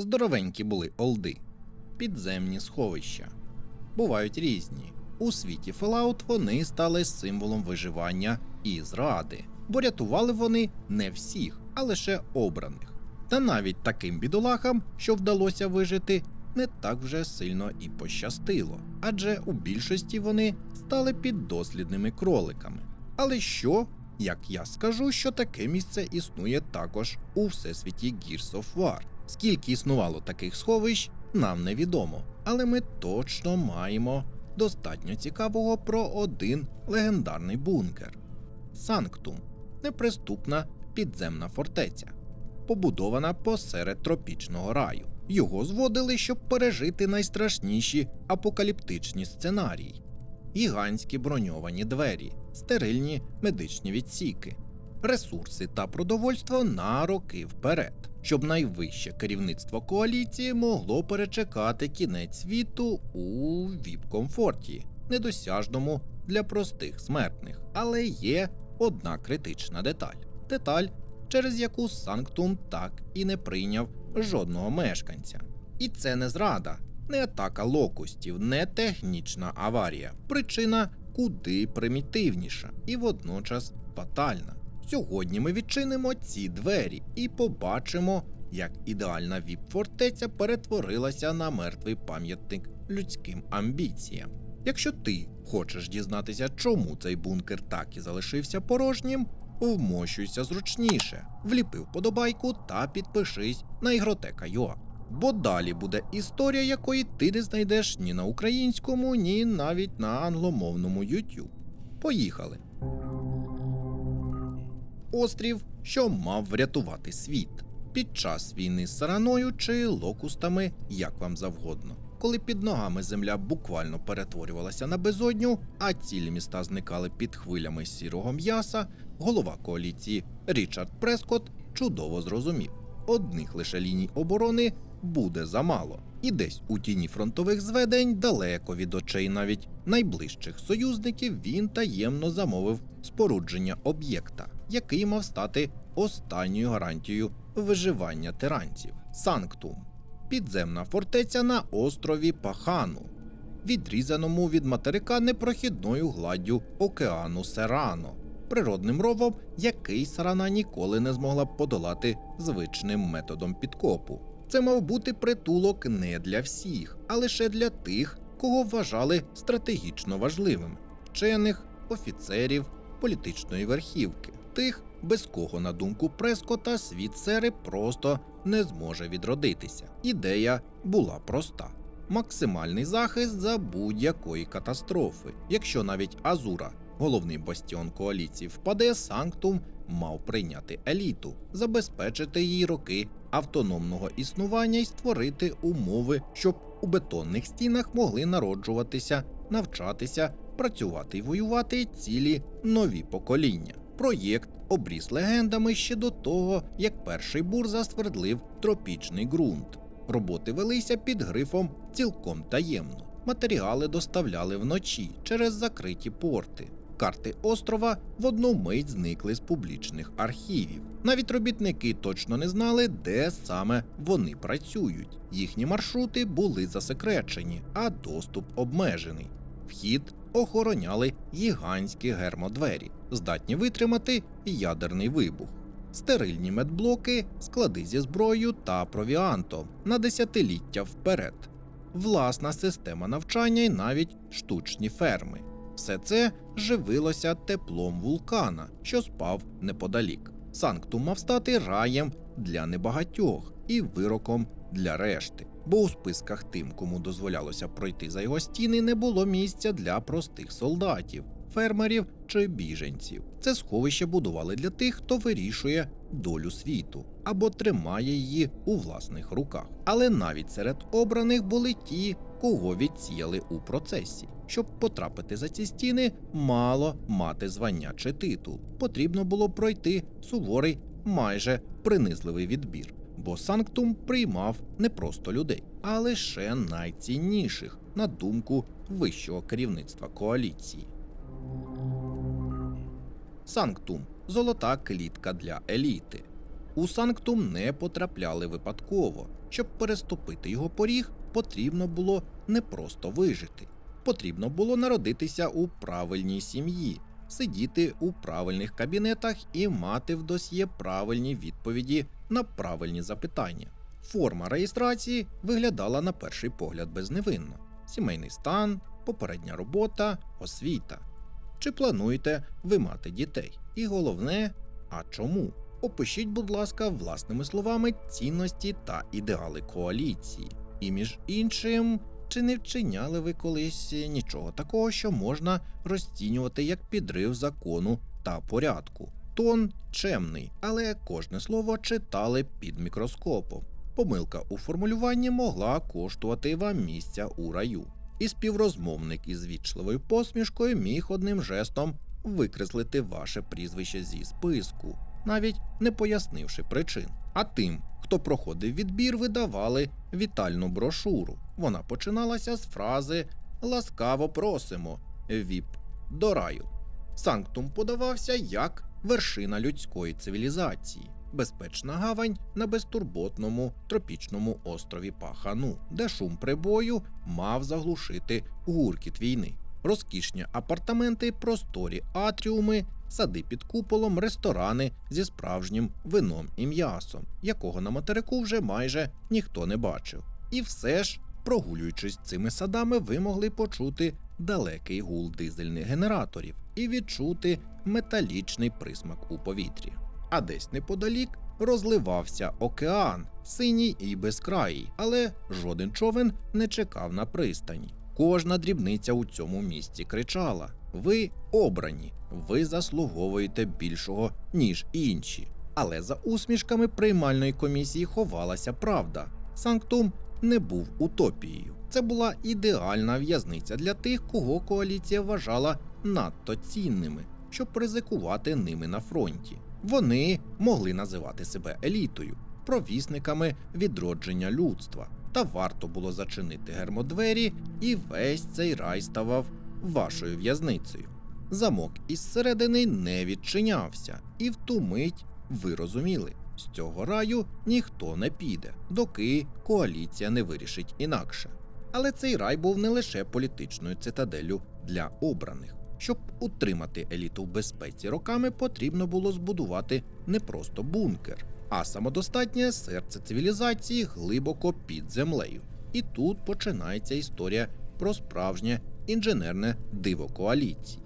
Здоровенькі були олди, підземні сховища. Бувають різні. У світі Fallout вони стали символом виживання і зради, бо рятували вони не всіх, а лише обраних. Та навіть таким бідолахам, що вдалося вижити, не так вже сильно і пощастило, адже у більшості вони стали піддослідними кроликами. Але що, як я скажу, що таке місце існує також у всесвіті Gears of War. Скільки існувало таких сховищ, нам невідомо, але ми точно маємо достатньо цікавого про один легендарний бункер Санктум неприступна підземна фортеця, побудована посеред тропічного раю. Його зводили, щоб пережити найстрашніші апокаліптичні сценарії: гігантські броньовані двері, стерильні медичні відсіки, ресурси та продовольство на роки вперед, щоб найвище керівництво коаліції могло перечекати кінець світу у віп-комфорті, недосяжному для простих смертних. Але є одна критична деталь деталь, через яку Санктум так і не прийняв жодного мешканця. І це не зрада, не атака локустів, не технічна аварія. Причина куди примітивніша і водночас фатальна. Сьогодні ми відчинимо ці двері і побачимо, як ідеальна віп-фортеця перетворилася на мертвий пам'ятник людським амбіціям. Якщо ти хочеш дізнатися, чому цей бункер так і залишився порожнім, вмощуйся зручніше, вліпи вподобайку та підпишись на ігротека.ua. Бо далі буде історія, якої ти не знайдеш ні на українському, ні навіть на англомовному YouTube. Поїхали! Острів, що мав врятувати світ під час війни з сараною чи локустами, як вам завгодно. Коли під ногами земля буквально перетворювалася на безодню, а цілі міста зникали під хвилями сірого м'яса, голова коаліції Річард Прескотт чудово зрозумів: одних лише ліній оборони буде замало, і десь у тіні фронтових зведень, далеко від очей навіть найближчих союзників, він таємно замовив спорудження об'єкта, який мав стати останньою гарантією виживання тиранців Санктум підземна фортеця на острові Пахану, відрізаному від материка непрохідною гладдю океану Серано, природним ровом, який сарана ніколи не змогла б подолати звичним методом підкопу. Це мав бути притулок не для всіх, а лише для тих, кого вважали стратегічно важливими вчених, офіцерів, політичної верхівки, тих, без кого, на думку Прескота, світ сери просто не зможе відродитися. Ідея була проста: максимальний захист за будь-якої катастрофи. Якщо навіть Азура, головний бастіон коаліції, впаде, Санктум мав прийняти еліту, забезпечити їй роки автономного існування і створити умови, щоб у бетонних стінах могли народжуватися, навчатися, працювати і воювати цілі нові покоління. Проєкт обріс легендами ще до того, як перший бур засвердлив тропічний ґрунт. Роботи велися під грифом цілком таємно. Матеріали доставляли вночі через закриті порти. Карти острова в одну мить зникли з публічних архівів. Навіть робітники точно не знали, де саме вони працюють. Їхні маршрути були засекречені, а доступ обмежений. Вхід охороняли гігантські гермодвері, здатні витримати ядерний вибух, стерильні медблоки, склади зі зброєю та провіантом на десятиліття вперед, власна система навчання і навіть штучні ферми. Все це живилося теплом вулкана, що спав неподалік. Санктум мав стати раєм для небагатьох і вироком для решти. Бо у списках тим, кому дозволялося пройти за його стіни, не було місця для простих солдатів, фермерів чи біженців. Це сховище будували для тих, хто вирішує долю світу або тримає її у власних руках. Але навіть серед обраних були ті, кого відсіяли у процесі. Щоб потрапити за ці стіни, мало мати звання чи титул. Потрібно було пройти суворий, майже принизливий відбір. Бо Санктум приймав не просто людей, а лише найцінніших на думку вищого керівництва коаліції. Санктум золота клітка для еліти. У Санктум не потрапляли випадково. Щоб переступити його поріг, потрібно було не просто вижити. Потрібно було народитися у правильній сім'ї, сидіти у правильних кабінетах і мати в досьє правильні відповіді на правильні запитання. Форма реєстрації виглядала на перший погляд безневинно: сімейний стан, попередня робота, освіта. Чи плануєте ви мати дітей? І головне, а чому? Опишіть, будь ласка, власними словами цінності та ідеали коаліції. І між іншим, чи не вчиняли ви колись нічого такого, що можна розцінювати як підрив закону та порядку? Тон чемний, але кожне слово читали під мікроскопом. Помилка у формулюванні могла коштувати вам місця у раю. І співрозмовник із вічливою посмішкою міг одним жестом викреслити ваше прізвище зі списку, навіть не пояснивши причин. А тим, хто проходив відбір, видавали вітальну брошуру. Вона починалася з фрази Ласкаво просимо, віп до раю. Санктум подавався як вершина людської цивілізації, безпечна гавань на безтурботному тропічному острові Пахану, де шум прибою мав заглушити гуркіт війни. Розкішні апартаменти, просторі атріуми, сади під куполом, ресторани зі справжнім вином і м'ясом, якого на материку вже майже ніхто не бачив. І все ж, прогулюючись цими садами, ви могли почути далекий гул дизельних генераторів і відчути металічний присмак у повітрі. А десь неподалік розливався океан, синій і безкраїй, але жоден човен не чекав на пристані. Кожна дрібниця у цьому місці кричала: Ви обрані, ви заслуговуєте більшого, ніж інші. Але за усмішками приймальної комісії ховалася правда. Санктум не був утопією. Це була ідеальна в'язниця для тих, кого коаліція вважала надто цінними, щоб ризикувати ними на фронті. Вони могли називати себе елітою, провісниками відродження людства. Та варто було зачинити гермодвері, і весь цей рай ставав вашою в'язницею. Замок із середини не відчинявся, і в ту мить ви розуміли, з цього раю ніхто не піде, доки коаліція не вирішить інакше. Але цей рай був не лише політичною цитаделлю для обраних. Щоб утримати еліту в безпеці роками, потрібно було збудувати не просто бункер, а самодостатнє серце цивілізації глибоко під землею. І тут починається історія про справжнє інженерне диво коаліції.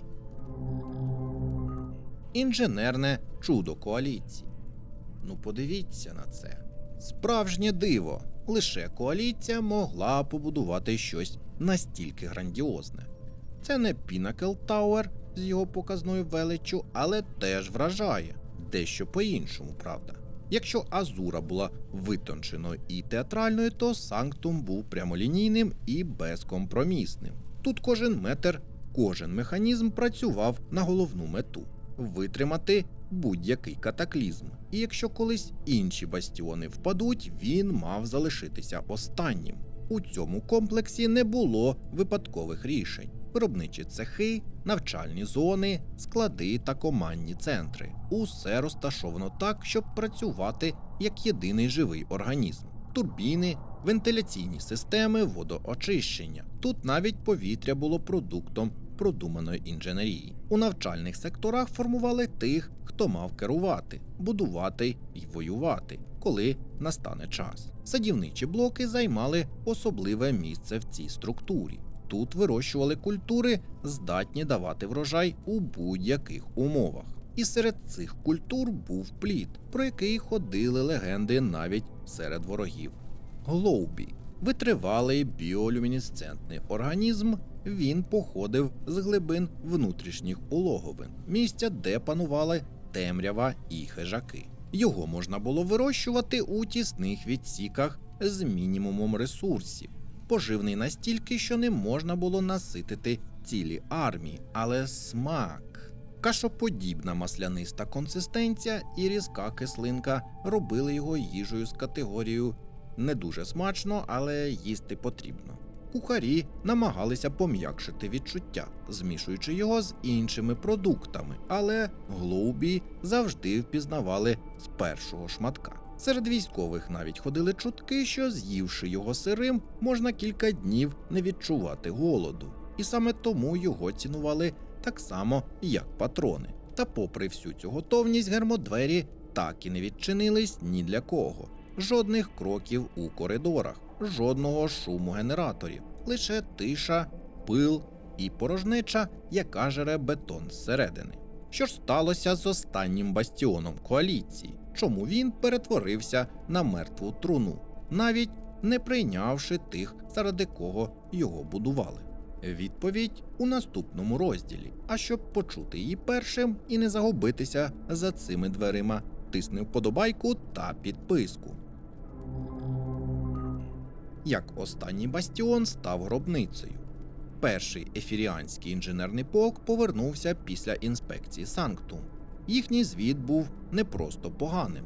Інженерне чудо коаліції. Ну, подивіться на це. Справжнє диво. Лише коаліція могла побудувати щось настільки грандіозне. Це не Pinnacle Tower з його показною величчю, але теж вражає дещо по-іншому, правда. Якщо Азура була витонченою і театральною, то Санктум був прямолінійним і безкомпромісним. Тут кожен метр, кожен механізм працював на головну мету витримати будь-який катаклізм. І якщо колись інші бастіони впадуть, він мав залишитися останнім. У цьому комплексі не було випадкових рішень. Виробничі цехи, навчальні зони, склади та командні центри. Усе розташовано так, щоб працювати як єдиний живий організм. Турбіни, вентиляційні системи, водоочищення. Тут навіть повітря було продуктом продуманої інженерії. У навчальних секторах формували тих, хто мав керувати, будувати і воювати, коли настане час. Садівничі блоки займали особливе місце в цій структурі. Тут вирощували культури, здатні давати врожай у будь-яких умовах. І серед цих культур був плід, про який ходили легенди навіть серед ворогів. Глоубі витривалий біолюмінесцентний організм. Він походив з глибин внутрішніх улоговин, місця, де панували темрява і хижаки. Його можна було вирощувати у тісних відсіках з мінімумом ресурсів, поживний настільки, що не можна було наситити цілі армії, але смак. Кашоподібна масляниста консистенція і різка кислинка робили його їжею з категорією не дуже смачно, але їсти потрібно. Кухарі намагалися пом'якшити відчуття, змішуючи його з іншими продуктами, але глоубі завжди впізнавали з першого шматка. Серед військових навіть ходили чутки, що з'ївши його сирим, можна кілька днів не відчувати голоду, і саме тому його цінували так само, як патрони. Та, попри всю цю готовність, гермодвері так і не відчинились ні для кого. Жодних кроків у коридорах, жодного шуму генераторів, лише тиша, пил і порожнеча, яка жере бетон зсередини. Що ж сталося з останнім бастіоном коаліції? Чому він перетворився на мертву труну, навіть не прийнявши тих, заради кого його будували? Відповідь у наступному розділі. А щоб почути її першим і не загубитися за цими дверима, тисни вподобайку та підписку. Як останній бастіон став гробницею. Перший ефіріанський інженерний полк повернувся після інспекції Санктум. Їхній звіт був не просто поганим.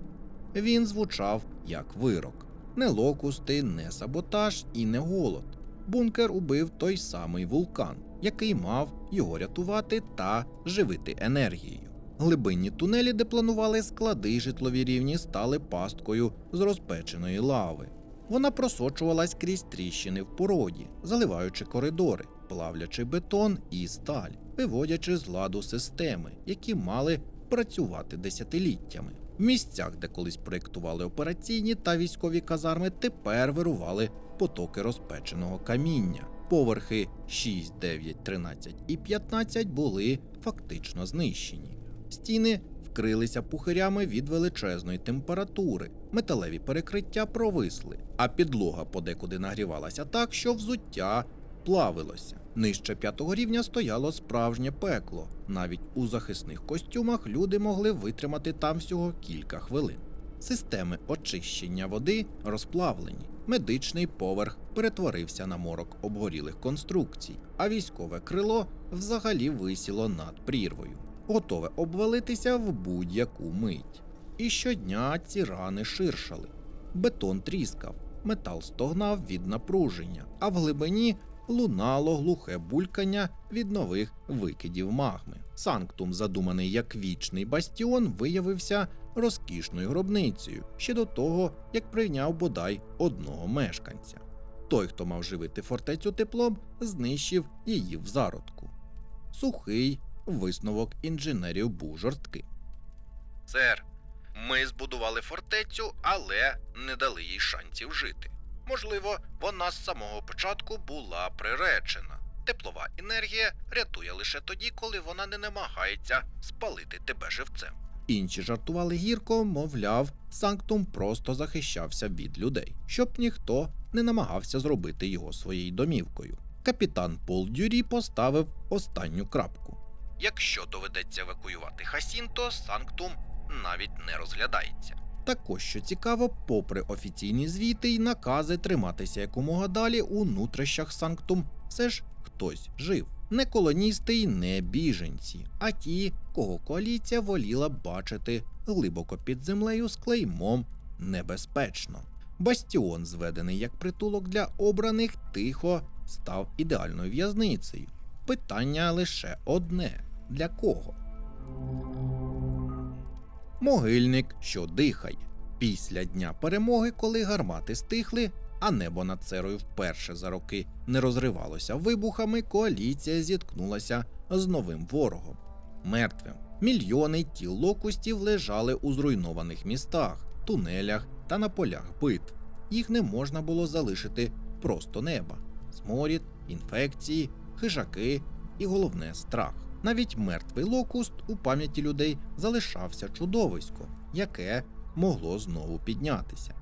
Він звучав як вирок: не локусти, не саботаж і не голод. Бункер убив той самий вулкан, який мав його рятувати та живити енергією. Глибинні тунелі, де планували склади житлові рівні, стали пасткою з розпеченої лави. Вона просочувалась крізь тріщини в породі, заливаючи коридори, плавлячи бетон і сталь, виводячи з ладу системи, які мали працювати десятиліттями. В місцях, де колись проєктували операційні та військові казарми, тепер вирували потоки розпеченого каміння. Поверхи 6, 9, 13 і 15 були фактично знищені. Стіни вкрилися пухирями від величезної температури, металеві перекриття провисли, а підлога подекуди нагрівалася так, що взуття плавилося. Нижче п'ятого рівня стояло справжнє пекло. Навіть у захисних костюмах люди могли витримати там всього кілька хвилин. Системи очищення води розплавлені. Медичний поверх перетворився на морок обгорілих конструкцій, а військове крило взагалі висіло над прірвою, готове обвалитися в будь-яку мить. І щодня ці рани ширшали. Бетон тріскав, метал стогнав від напруження, а в глибині лунало глухе булькання від нових викидів магми. Санктум, задуманий як вічний бастіон, виявився розкішною гробницею ще до того, як прийняв бодай одного мешканця. Той, хто мав живити фортецю теплом, знищив її в зародку. Сухий висновок інженерів був жорсткий. Сер, ми збудували фортецю, але не дали їй шансів жити. Можливо, вона з самого початку була приречена. Теплова енергія рятує лише тоді, коли вона не намагається спалити тебе живцем. Інші жартували гірко, мовляв, Санктум просто захищався від людей, щоб ніхто не намагався зробити його своєю домівкою. Капітан Пол Дюрі поставив останню крапку. Якщо доведеться евакуювати Хасін, то Санктум навіть не розглядається. Також що цікаво, попри офіційні звіти й накази триматися якомога далі у нутрищах Санктум, все ж хтось жив. Не колоністи й не біженці, а ті, кого коаліція воліла бачити глибоко під землею з клеймом небезпечно. Бастіон, зведений як притулок для обраних, тихо став ідеальною в'язницею. Питання лише одне: для кого? Могильник, що дихає. Після дня перемоги, коли гармати стихли, а небо над церою вперше за роки не розривалося вибухами, коаліція зіткнулася з новим ворогом мертвим. Мільйони тіл локустів лежали у зруйнованих містах, тунелях та на полях битв. Їх не можна було залишити просто неба. Сморід, інфекції, хижаки і головне страх. Навіть мертвий локуст у пам'яті людей залишався чудовисько, яке могло знову піднятися.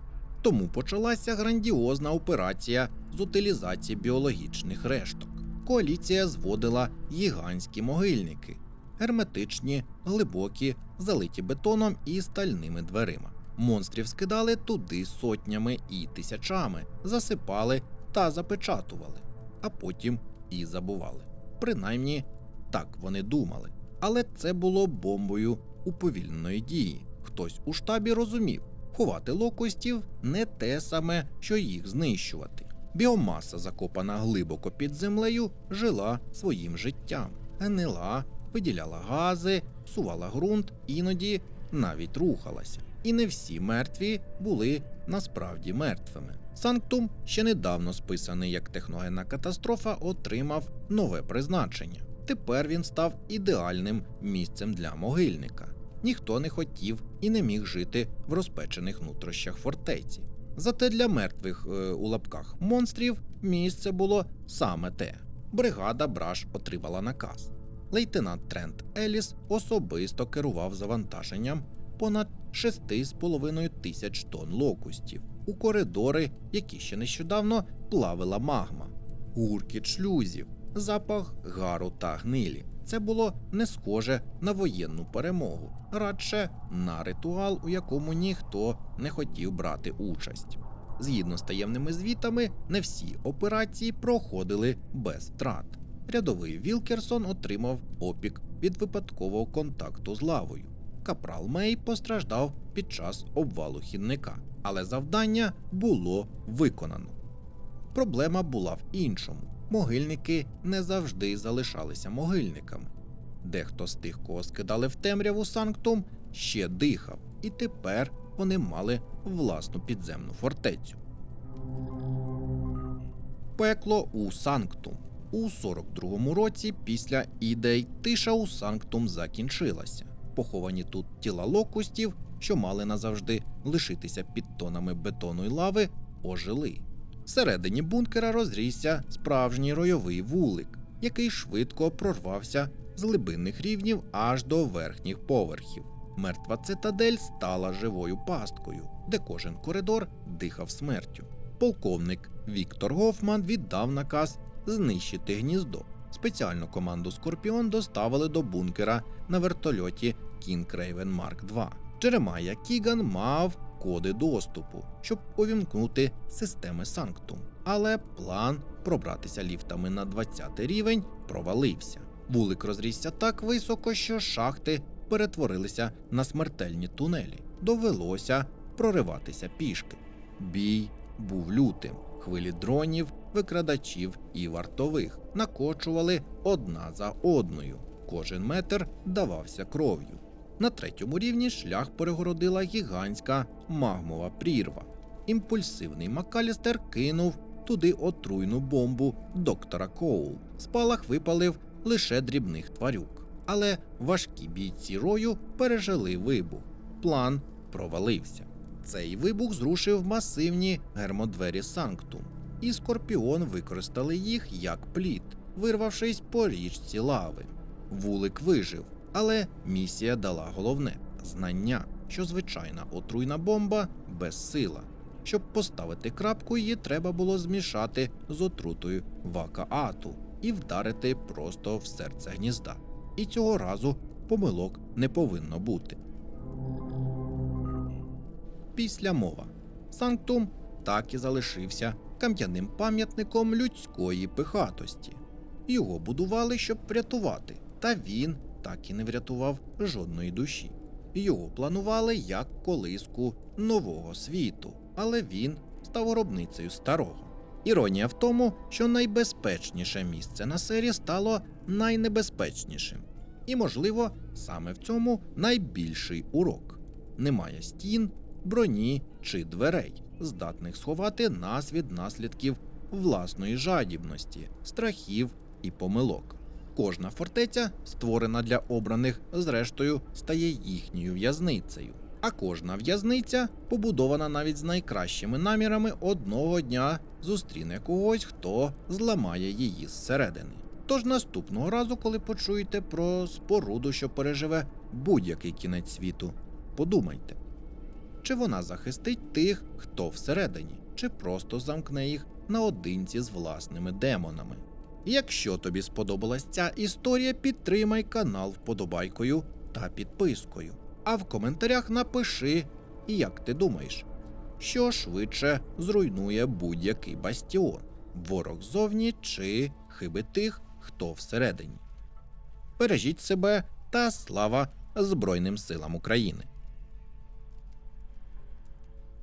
Тому почалася грандіозна операція з утилізації біологічних решток. Коаліція зводила гігантські могильники, герметичні, глибокі, залиті бетоном і стальними дверима. Монстрів скидали туди сотнями і тисячами, засипали та запечатували, а потім і забували. Принаймні, так вони думали. Але це було бомбою уповільненої дії. Хтось у штабі розумів, ховати локустів не те саме, що їх знищувати. Біомаса, закопана глибоко під землею, жила своїм життям, гнила, виділяла гази, псувала ґрунт, іноді навіть рухалася. і не всі мертві були насправді мертвими. Санктум, ще недавно списаний як техногенна катастрофа, отримав нове призначення. Тепер він став ідеальним місцем для могильника. Ніхто не хотів і не міг жити в розпечених нутрощах фортеці. Зате для мертвих е, у лапках монстрів місце було саме те. Бригада Браш отримала наказ. Лейтенант Трент Еліс особисто керував завантаженням понад 6,5 тисяч тонн локустів у коридори, які ще нещодавно плавила магма, гуркіт шлюзів, запах гару та гнилі. Це було не схоже на воєнну перемогу, радше на ритуал, у якому ніхто не хотів брати участь. Згідно з таємними звітами, не всі операції проходили без втрат. Рядовий Вілкерсон отримав опік від випадкового контакту з лавою. Капрал Мей постраждав під час обвалу хідника, але завдання було виконано. Проблема була в іншому. Могильники не завжди залишалися могильниками. Дехто з тих, кого скидали в темряву Санктум, ще дихав, і тепер вони мали власну підземну фортецю. Пекло у Санктум. У 42-му році після ідей тиша у Санктум закінчилася. Поховані тут тіла локустів, що мали назавжди лишитися під тонами бетону й лави, ожили. Всередині бункера розрісся справжній ройовий вулик, який швидко прорвався з глибинних рівнів аж до верхніх поверхів. Мертва цитадель стала живою пасткою, де кожен коридор дихав смертю. Полковник Віктор Гофман віддав наказ знищити гніздо. Спеціальну команду Скорпіон доставили до бункера на вертольоті Кінг Рейвен Марк 2. Джеремая Кіган мав коди доступу, щоб увімкнути системи Санктум. Але план пробратися ліфтами на 20 рівень провалився. Вулик розрісся так високо, що шахти перетворилися на смертельні тунелі. Довелося прориватися пішки. Бій був лютим. Хвилі дронів, викрадачів і вартових накочували одна за одною. Кожен метр давався кров'ю. На третьому рівні шлях перегородила гігантська магмова прірва. Імпульсивний Макалістер кинув туди отруйну бомбу доктора Коул. Спалах випалив лише дрібних тварюк. Але важкі бійці рою пережили вибух. План провалився. Цей вибух зрушив масивні гермодвері Санктум, і Скорпіон використали їх як плід, вирвавшись по річці лави. Вулик вижив, але місія дала головне знання, що звичайна отруйна бомба безсила. Щоб поставити крапку, її треба було змішати з отрутою вакаату і вдарити просто в серце гнізда. І цього разу помилок не повинно бути. Після мова. Санктум так і залишився кам'яним пам'ятником людської пихатості. Його будували, щоб врятувати, та він так і не врятував жодної душі. Його планували як колиску нового світу, але він став гробницею старого. Іронія в тому, що найбезпечніше місце на сері стало найнебезпечнішим. І, можливо, саме в цьому найбільший урок: немає стін, броні чи дверей, здатних сховати нас від наслідків власної жадібності, страхів і помилок. Кожна фортеця, створена для обраних, зрештою стає їхньою в'язницею. А кожна в'язниця, побудована навіть з найкращими намірами, одного дня зустріне когось, хто зламає її зсередини. Тож наступного разу, коли почуєте про споруду, що переживе будь-який кінець світу, подумайте, чи вона захистить тих, хто всередині, чи просто замкне їх наодинці з власними демонами. Якщо тобі сподобалась ця історія, підтримай канал вподобайкою та підпискою. А в коментарях напиши, як ти думаєш, що швидше зруйнує будь-який бастіон, ворог зовні чи хиби тих, хто всередині. Бережіть себе та слава Збройним силам України!